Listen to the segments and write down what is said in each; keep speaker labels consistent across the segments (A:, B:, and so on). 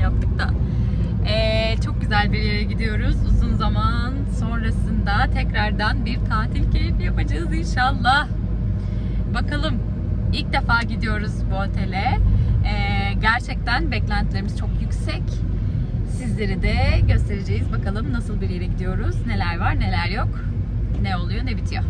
A: yaptık da. Ee, çok güzel bir yere gidiyoruz. Uzun zaman sonrasında tekrardan bir tatil keyfi yapacağız inşallah. Bakalım. İlk defa gidiyoruz bu otele. Ee, gerçekten beklentilerimiz çok yüksek. Sizleri de göstereceğiz. Bakalım nasıl bir yere gidiyoruz. Neler var, neler yok. Ne oluyor, ne bitiyor.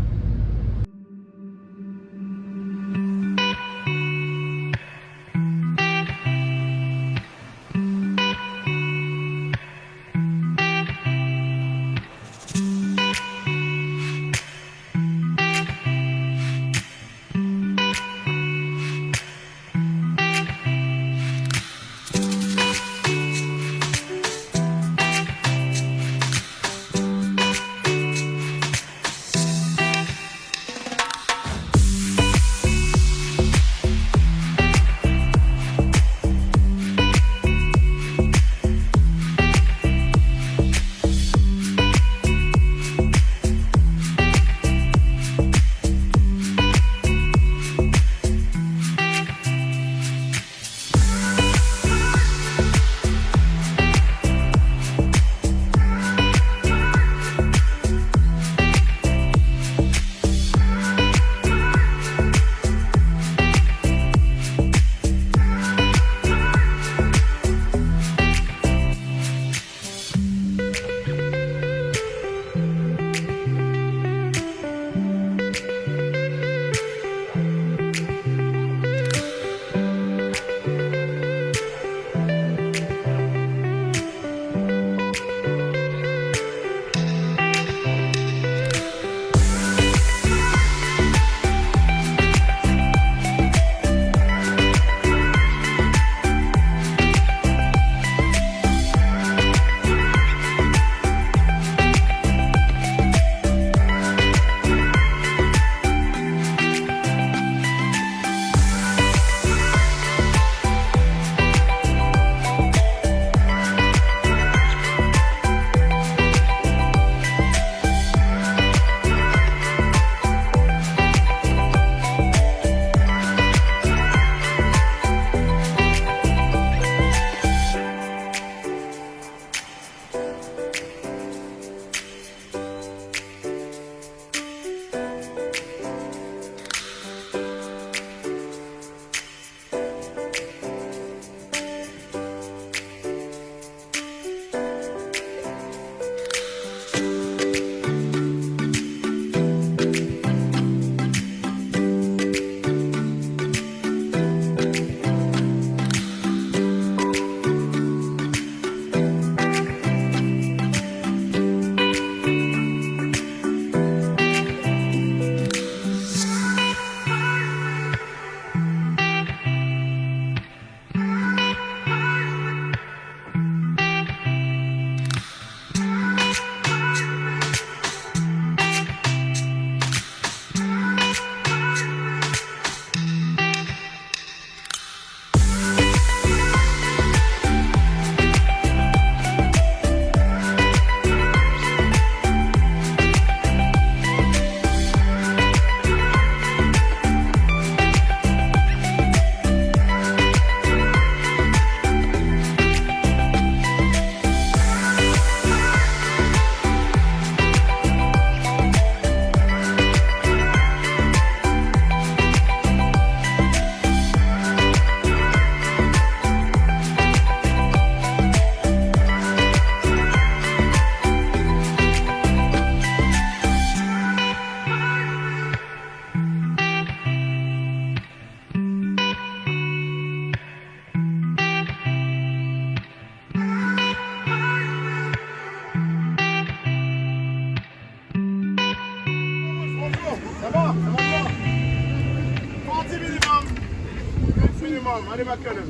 B: Hadi bakalım.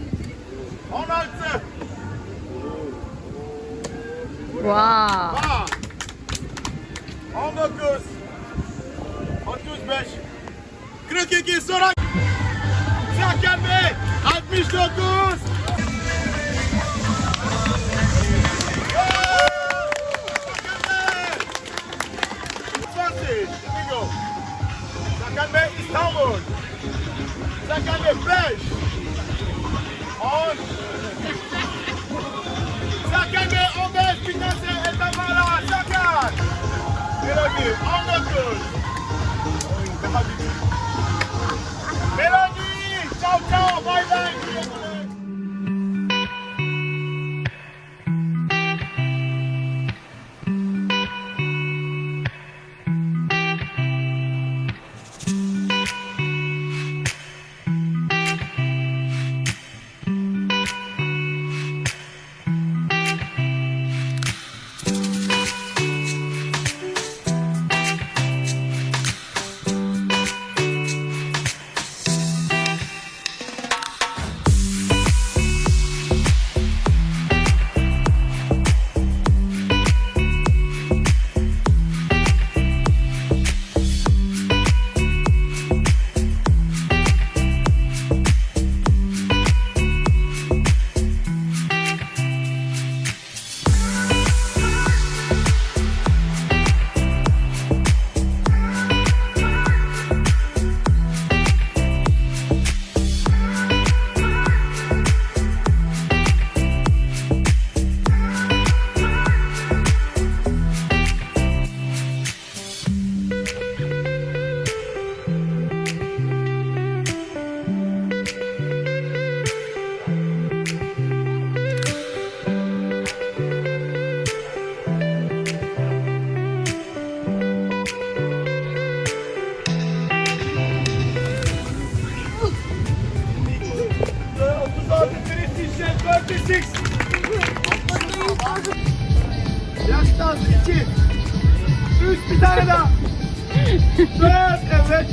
B: 16.
A: Wow.
B: Ha. 19. 35. 42 sonra. Serkan Bey. 69. 36. Yaştan 2. Üst bir tane daha. Dört evet.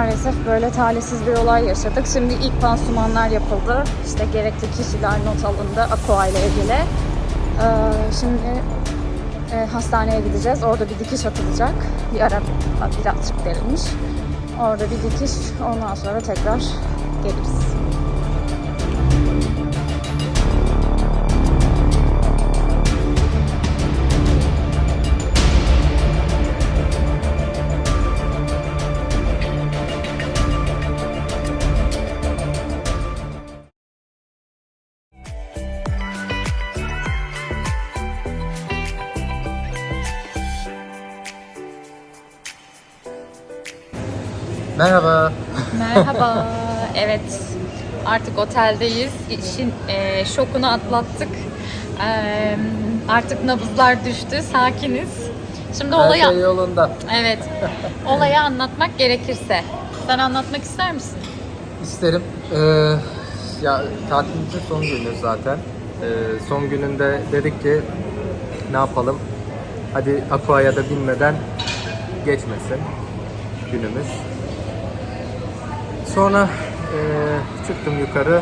A: Maalesef böyle talihsiz bir olay yaşadık. Şimdi ilk pansumanlar yapıldı. İşte gerekli kişiler not alındı Aqua ile ilgili. Ee, şimdi e, hastaneye gideceğiz. Orada bir dikiş atılacak. Bir ara birazcık derilmiş. Orada bir dikiş. Ondan sonra tekrar geliriz.
C: Merhaba.
A: Merhaba. evet. Artık oteldeyiz. İşin e, şokunu atlattık. E, artık nabızlar düştü. Sakiniz. Şimdi
C: Her
A: olayı
C: şey yolunda.
A: Evet. Olayı anlatmak gerekirse. Sen anlatmak ister misin?
C: İsterim. Ee, ya tatilimizin son günü zaten. Ee, son gününde dedik ki ne yapalım? Hadi Aqua'ya da binmeden geçmesin günümüz. Sonra ee, çıktım yukarı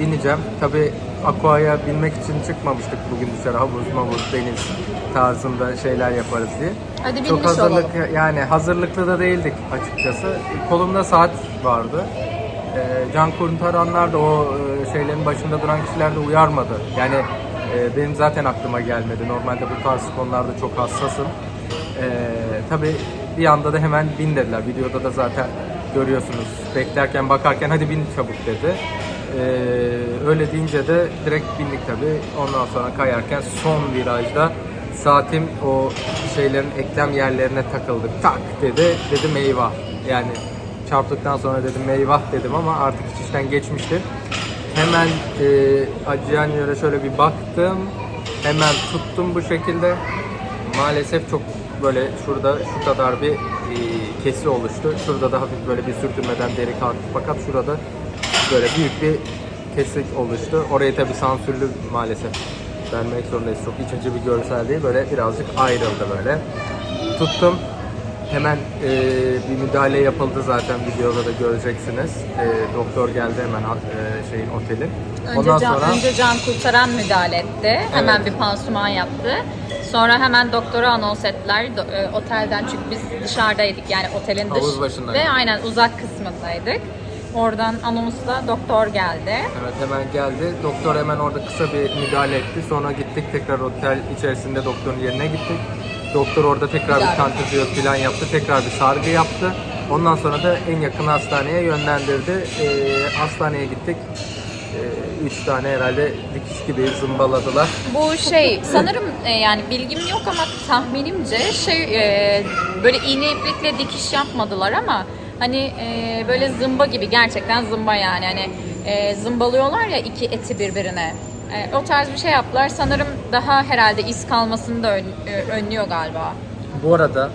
C: bineceğim. Tabi Aqua'ya binmek için çıkmamıştık bugün dışarı havuz mavuz deniz tarzında şeyler yaparız diye.
A: Hadi binmiş
C: Çok hazırlık
A: olalım.
C: yani hazırlıklı da değildik açıkçası. Kolumda saat vardı. Ee, can kurtaranlar da o e, şeylerin başında duran kişiler de uyarmadı. Yani e, benim zaten aklıma gelmedi. Normalde bu tarz konularda çok hassasım. Ee, tabii bir anda da hemen bin dediler. Videoda da zaten görüyorsunuz. Beklerken bakarken hadi bin çabuk dedi. Ee, öyle deyince de direkt bindik tabii. Ondan sonra kayarken son virajda saatim o şeylerin eklem yerlerine takıldı. Tak dedi. Dedim eyvah. Yani çarptıktan sonra dedim eyvah dedim ama artık işten geçmişti. Hemen e, acıyan yere şöyle bir baktım. Hemen tuttum bu şekilde. Maalesef çok böyle şurada şu kadar bir e, kesi oluştu. Şurada da hafif böyle bir sürtünmeden deri kalktı. Fakat şurada böyle büyük bir kesik oluştu. Orayı tabi sansürlü maalesef vermek zorundayız. Çok içinci bir görsel değil. Böyle birazcık ayrıldı böyle. Tuttum. Hemen e, bir müdahale yapıldı zaten videoda da göreceksiniz. E, doktor geldi hemen e, şeyin otelin.
A: Önce, can, önce can kurtaran müdahale etti. Hemen bir pansuman yaptı. Sonra hemen doktora anons ettiler Do- e, otelden çünkü biz dışarıdaydık yani otelin dış
C: Havuz
A: ve aynen uzak kısmındaydık. Oradan anonsla doktor geldi.
C: Evet hemen geldi. Doktor hemen orada kısa bir müdahale etti. Sonra gittik tekrar otel içerisinde doktorun yerine gittik. Doktor orada tekrar bir kantifiyo plan yaptı. Tekrar bir sargı yaptı. Ondan sonra da en yakın hastaneye yönlendirdi. Ee, hastaneye gittik. Ee, üç tane herhalde dikiş gibi zımbaladılar.
A: Bu şey sanırım e, yani bilgim yok ama tahminimce şey e, böyle iğne iplikle dikiş yapmadılar ama hani e, böyle zımba gibi gerçekten zımba yani hani e, zımbalıyorlar ya iki eti birbirine. E, o tarz bir şey yaptılar. Sanırım daha herhalde iz kalmasını da ön- e, önlüyor galiba.
C: Bu arada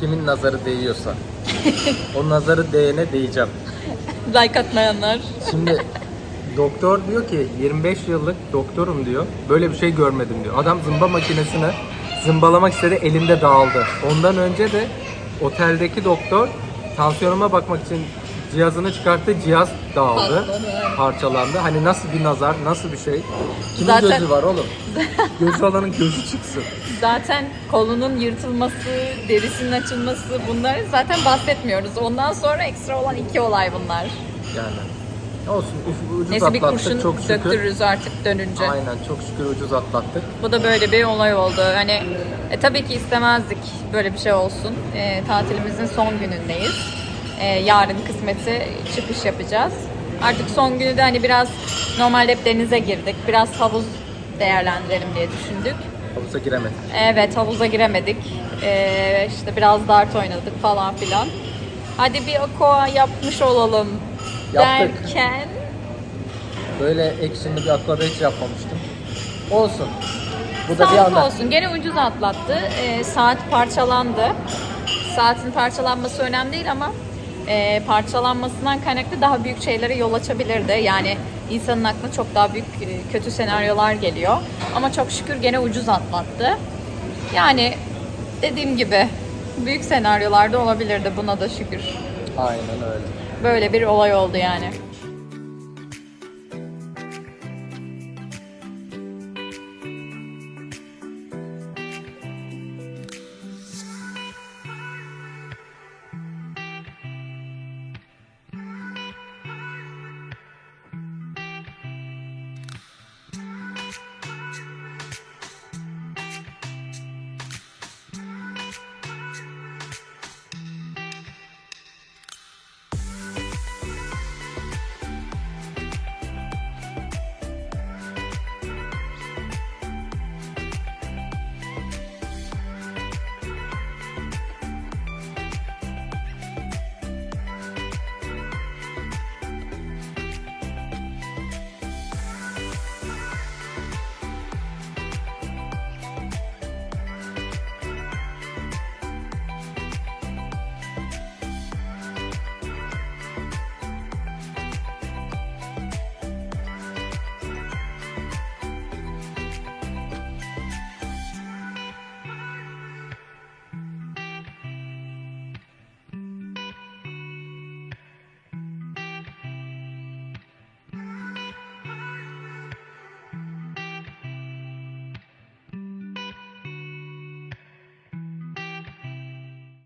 C: kimin nazarı değiyorsa o nazarı değene değeceğim.
A: Like atmayanlar.
C: Şimdi doktor diyor ki 25 yıllık doktorum diyor. Böyle bir şey görmedim diyor. Adam zımba makinesini zımbalamak istedi elinde dağıldı. Ondan önce de oteldeki doktor tansiyonuma bakmak için cihazını çıkarttı. Cihaz dağıldı. Parçalandı. Hani nasıl bir nazar, nasıl bir şey? Kimin
A: Zaten-
C: gözü var oğlum? Gözü olanın gözü çıksın.
A: Zaten kolunun yırtılması, derisinin açılması bunlar zaten bahsetmiyoruz. Ondan sonra ekstra olan iki olay bunlar.
C: Yani. Olsun ucuz
A: Neyse bir
C: atlattık
A: kurşun
C: çok şükür.
A: döktürürüz artık dönünce.
C: Aynen çok şükür ucuz atlattık.
A: Bu da böyle bir olay oldu. Hani e, tabii ki istemezdik böyle bir şey olsun. E, tatilimizin son günündeyiz. E, yarın kısmeti çıkış yapacağız. Artık son günü de hani biraz normalde hep denize girdik. Biraz havuz değerlendirelim diye düşündük.
C: Havuza giremedik.
A: Evet havuza giremedik. E, işte biraz dart oynadık falan filan. Hadi bir aqua yapmış olalım
C: Yaptık.
A: derken
C: Böyle action'lı bir hiç yapmamıştım. Olsun. Bu da bir
A: Sağlık
C: anda.
A: olsun. Gene ucuz atlattı. Ee, saat parçalandı. Saatin parçalanması önemli değil ama e, parçalanmasından kaynaklı daha büyük şeylere yol açabilirdi. Yani insanın aklına çok daha büyük e, kötü senaryolar geliyor. Ama çok şükür gene ucuz atlattı. Yani dediğim gibi büyük senaryolarda olabilirdi buna da şükür.
C: Aynen öyle.
A: Böyle bir olay oldu yani.